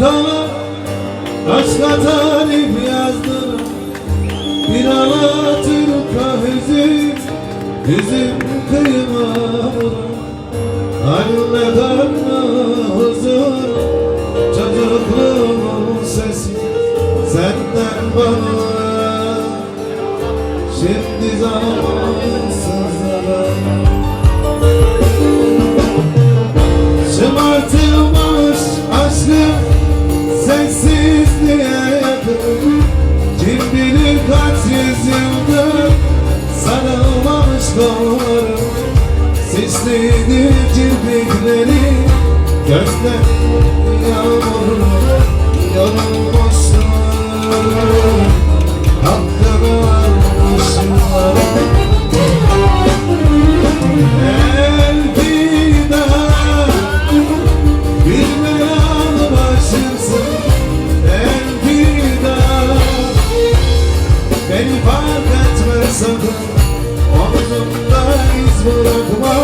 kalan Aşka talip yazdır Bir anlatır kahüzün Yüzüm vurur Anne karnı huzur Çocukluğumun sesi Senden bana. Şimdi zamansızlara Şımartılmamış Kollarım Sisliydi kirpikleri Gözler yağmurlu Yorulmuşlar Hakkını almışlar Elvida yanı başımsın. Elvida Beni fark etme Omzumda iz bırakma